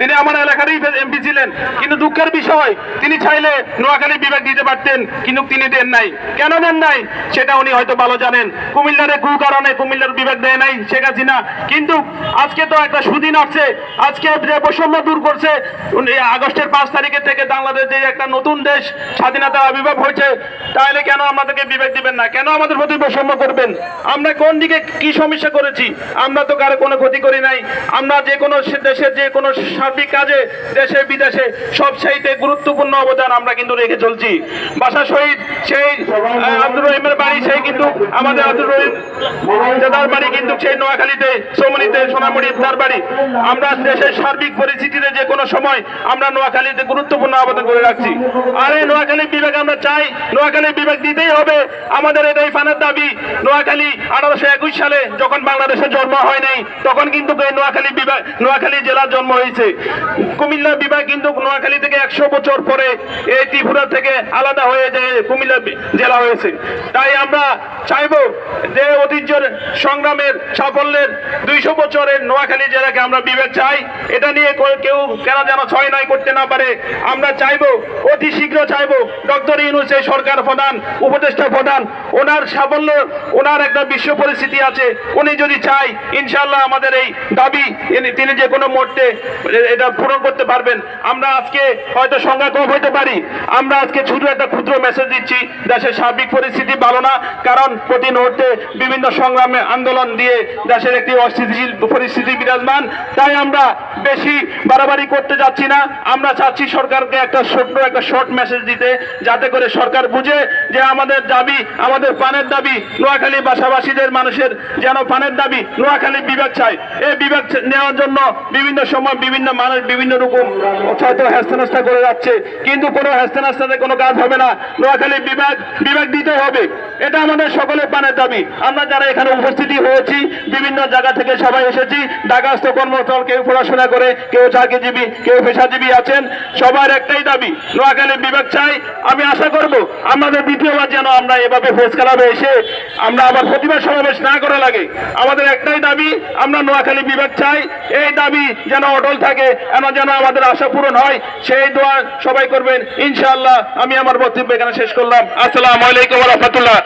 তিনি আমার এলাকারই এমপি ছিলেন। কিন্তু দুঃখের বিষয়, তিনি চাইলে নোয়াখালী বিভাগ দিতে পারতেন, কিন্তু তিনি দেন নাই। কেন দেন নাই? সেটা উনি হয়তো ভালো জানেন। কুমিল্লারে কু কারণে কুমিল্লার বিভাগ দেয় নাই শেখ হাসিনা। কিন্তু আজকে তো একটা সুদিন আসছে। আজকে বৈষম্য দূর করছে আগস্টের পাঁচ তারিখের থেকে বাংলাদেশ যে একটা নতুন দেশ স্বাধীনতার আবির্ভাব হয়েছে, তাহলে কেন আমাদেরকে বিবেক দিবেন না? কেন আমাদের প্রতি বৈষম্য করবেন? আমরা কোন দিকে কি সমস্যা করেছি? আমরা তো কারও কোনো ক্ষতি করি নাই। আমরা যে কোনো দেশের যে কোনো সার্বিক কাজে দেশে, বিদেশে সব সেইতে গুরুত্বপূর্ণ অবদান আমরা কিন্তু রেখে চলছি। বাসা শহীদ সেই আব্দুর রহিমের বাড়ি, সেই কিন্তু আমাদের আব্দুর রহিম দাদার বাড়ি কিন্তু সেই নোয়াখালীতে, সোমনিতে সোনামুড়ি তার বাড়ি। আমরা দেশের সার্বিক পরিস্থিতিতে যে কোনো সময় আমরা নোয়াখালীতে গুরুত্বপূর্ণ অবদান করে রাখছি। আর এই নোয়াখালী বিভাগ আমরা চাই, নোয়াখালী বিভাগ দিতেই হবে। আমাদের এটাই ফানের দাবি, নোয়াখালী আঠারোশো একুশ সালে যখন বাংলাদেশে জন্ম হয় নাই, তখন কিন্তু নোয়াখালী বিভাগ, নোয়াখালী জেলার জন্ম হয়েছে। কুমিল্লা বিভাগ কিন্তু নোয়াখালী থেকে একশো বছর পরে এই ত্রিপুরা থেকে আলাদা হয়ে যে কুমিল্লা জেলা হয়েছে। তাই আমরা চাইব যে ঐতিহ্যের সংগ্রামের সাফল্যের দুইশো বছরের নোয়াখালী জেলাকে আমরা বিবেক চাই। এটা নিয়ে কেউ কেন যেন ছয় নয় করতে না পারে। আমরা চাইব, অতি শীঘ্র চাইব ডক্টর ইউনুস এই সরকার প্রধান, উপদেষ্টা প্রধান, ওনার সাফল্য, ওনার একটা বিশ্ব পরিস্থিতি আছে। উনি যদি চাই ইনশাল্লাহ আমাদের এই দাবি তিনি যে কোনো মুহূর্তে এ- এটা পূরণ করতে পারবেন। আমরা আজকে হয়তো সংখ্যা কম হইতে পারি। আমরা আজকে শুধু একটা ক্ষুদ্র মেসেজ দিচ্ছি, দেশের সার্বিক পরিস্থিতি ভালো না, কারণ প্রতি মুহূর্তে বিভিন্ন সংগ্রামে আন্দোলন দিয়ে দেশের একটি অস্থিতিশীল পরিস্থিতি বিরাজমান। তাই আমরা বেশি বাড়াবাড়ি করতে যাচ্ছি না। আমরা চাচ্ছি সরকারকে একটা ছোট্ট, একটা শর্ট মেসেজ দিতে, যাতে করে সরকার বুঝে যে আমাদের দাবি, আমাদের পানের দাবি নোয়াখালী বাসাবাসীদের মানুষের যেন পানের দাবি নোয়াখালী বিভাগ চাই এই বিভাগ নেওয়ার জন্য বিভিন্ন সময় বিভিন্ন মানুষ বিভিন্ন রকম হয়তো হেস্তানাস্তা করে যাচ্ছে। কিন্তু কোনো হেস্তানাস্তাতে কোনো কাজ হবে না। নোয়াখালী বিভাগ বিভাগ দিতে হবে। এটা আমাদের সকলের পানের দাবি। আমরা যারা এখানে উপস্থিতি হয়েছি, বিভিন্ন জায়গা থেকে সবাই এসেছি ঢাকাস্থ কর্মস্থল, কেউ পড়াশোনা করে, কেউ চাকরিজীবী, কেউ পেশাজীবী আছেন, সবার একটাই দাবি, নোয়াখালী বিভাগ চাই। আমি আশা করব, আমাদের দ্বিতীয়বার যেন আমরা এভাবে ফেস ক্লাবে এসে আমরা আবার প্রতিবাদ সমাবেশ না করা লাগে। আমাদের একটাই দাবি, আমরা নোয়াখালী বিভাগ চাই। এই দাবি যেন অটল থাকে, এমন যেন আমাদের আশা পূরণ হয়, সেই দোয়া সবাই করবেন ইনশাআল্লাহ আমি আমার বক্তব্য এখানে শেষ করলাম। আসসালামু আলাইকুম রহমতুল্লাহ।